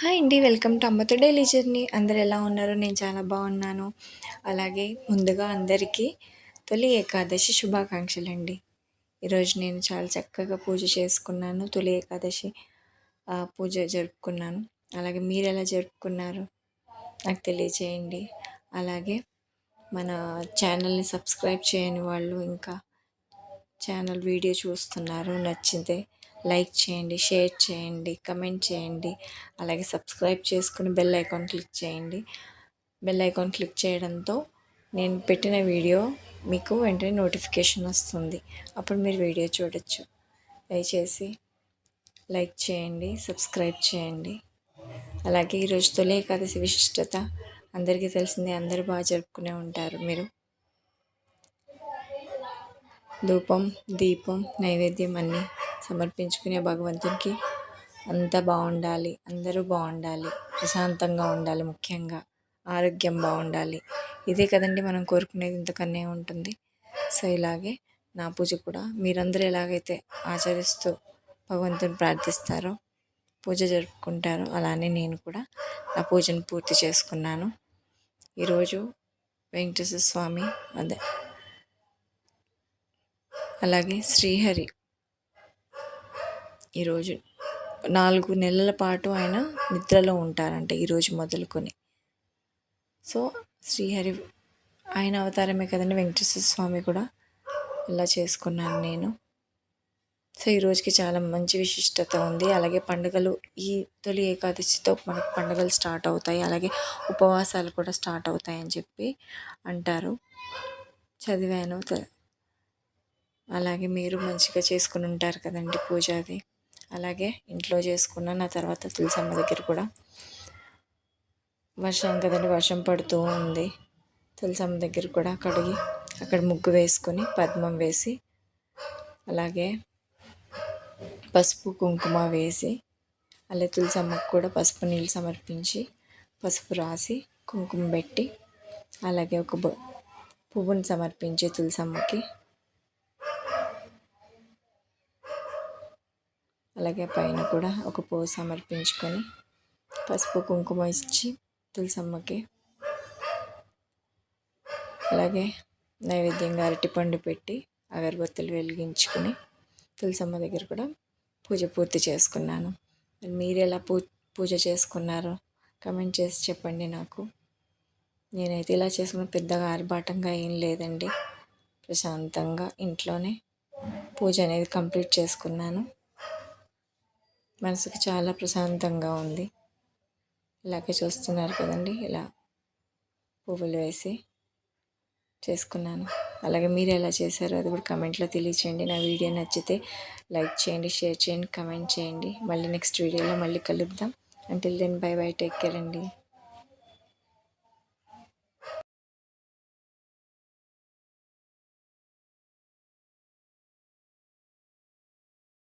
Hi అండి welcome to అమ్మతో daily journey. అందరు ఎలా ఉన్నారు? నేను చాలా బాగున్నాను. అలాగే ముందుగా అందరికీ తొలి ఏకాదశి శుభాకాంక్షలు అండి ఈరోజు నేను చాలా చక్కగా పూజ చేసుకున్నాను. తొలి ఏకాదశి పూజ జరుపుకున్నాను. అలాగే మీరు ఎలా జరుపుకున్నారు? నాకు తెలియచేయండి. అలాగే మన ఛానల్ని సబ్స్క్రైబ్ చేయని వాళ్ళు ఇంకా ఛానల్ వీడియో చూస్తున్నారు నచ్చితే లైక్ చేయండి షేర్ చేయండి కమెంట్ చేయండి. అలాగే సబ్స్క్రైబ్ చేసుకుని బెల్ ఐకాన్ క్లిక్ చేయండి. బెల్ ఐకాన్ క్లిక్ చేయడంతో నేను పెట్టిన వీడియో మీకు వెంటనే నోటిఫికేషన్ వస్తుంది. అప్పుడు మీరు వీడియో చూడొచ్చు. దయచేసి లైక్ చేయండి సబ్స్క్రైబ్ చేయండి. అలాగే ఈరోజు తొలి ఏకాదశి విశిష్టత అందరికీ తెలిసిందే అందరూ బాగా జరుపుకునే ఉంటారు మీరు. ధూపం దీపం నైవేద్యం అన్నీ సమర్పించుకునే భగవంతునికి అంతా బాగుండాలి. అందరూ బాగుండాలి. ప్రశాంతంగా ఉండాలి ముఖ్యంగా. ఆరోగ్యం బాగుండాలి. ఇదే కదండి మనం కోరుకునేది ఇంతకన్నా ఉంటుంది. సో ఇలాగే నా పూజ కూడా మీరందరూ ఎలాగైతే ఆచరిస్తూ భగవంతుని ప్రార్థిస్తారో పూజ జరుపుకుంటారో అలానే నేను కూడా నా పూజను పూర్తి చేసుకున్నాను. ఈరోజు వెంకటేశ్వర స్వామి అదే. అలాగే శ్రీహరి ఈరోజు నాలుగు నెలల పాటు ఆయన నిద్రలో ఉంటారంట ఈరోజు మొదలుకొని. సో శ్రీహరి ఆయన అవతారమే కదండి వెంకటేశ్వర స్వామి కూడా ఇలా చేసుకున్నాను నేను. సో ఈ రోజుకి చాలా మంచి విశిష్టత ఉంది. అలాగే పండుగలు ఈ తొలి ఏకాదశితో మనకు పండుగలు స్టార్ట్ అవుతాయి. అలాగే ఉపవాసాలు కూడా స్టార్ట్ అవుతాయని చెప్పి అంటారు. చదివాను. అలాగే మీరు మంచిగా చేసుకుని ఉంటారు కదండి పూజ అది. అలాగే ఇంట్లో చేసుకున్న నా తర్వాత తులసమ్మ దగ్గర కూడా వర్షం కదండి వర్షం పడుతూ ఉంది. తులసమ్మ దగ్గర కూడా కడిగి అక్కడ ముగ్గు వేసుకొని పద్మం వేసి అలాగే పసుపు కుంకుమ వేసి అలాగే తులసమ్మకు కూడా పసుపు నీళ్ళు సమర్పించి పసుపు రాసి కుంకుమ పెట్టి అలాగే ఒక పువ్వుని సమర్పించి తులసమ్మకి అలాగే పైన కూడా ఒక పువ్వు సమర్పించుకొని పసుపు కుంకుమ ఇచ్చి తులసమ్మకి. అలాగే నైవేద్యంగా అరటిపండు పెట్టి అగరబత్తులు వెలిగించుకొని తులసమ్మ దగ్గర కూడా పూజ పూర్తి చేసుకున్నాను. మీరు ఎలా పూ పూజ చేసుకున్నారో కమెంట్ చేసి చెప్పండి నాకు. నేనైతే ఇలా చేసుకున్న పెద్దగా ఆర్భాటంగా ఏం లేదండి. ప్రశాంతంగా ఇంట్లోనే పూజ అనేది కంప్లీట్ చేసుకున్నాను. మనసుకు చాలా ప్రశాంతంగా ఉంది. ఇలాగే చూస్తున్నారు కదండి. ఇలా పువ్వులు వేసి చేసుకున్నాను. అలాగే మీరు ఎలా చేశారో అది కూడా కమెంట్లో తెలియచేయండి. నా వీడియో నచ్చితే లైక్ చేయండి షేర్ చేయండి కమెంట్ చేయండి. మళ్ళీ నెక్స్ట్ వీడియోలో మళ్ళీ కలుద్దాం. Until then bye bye take care అండి.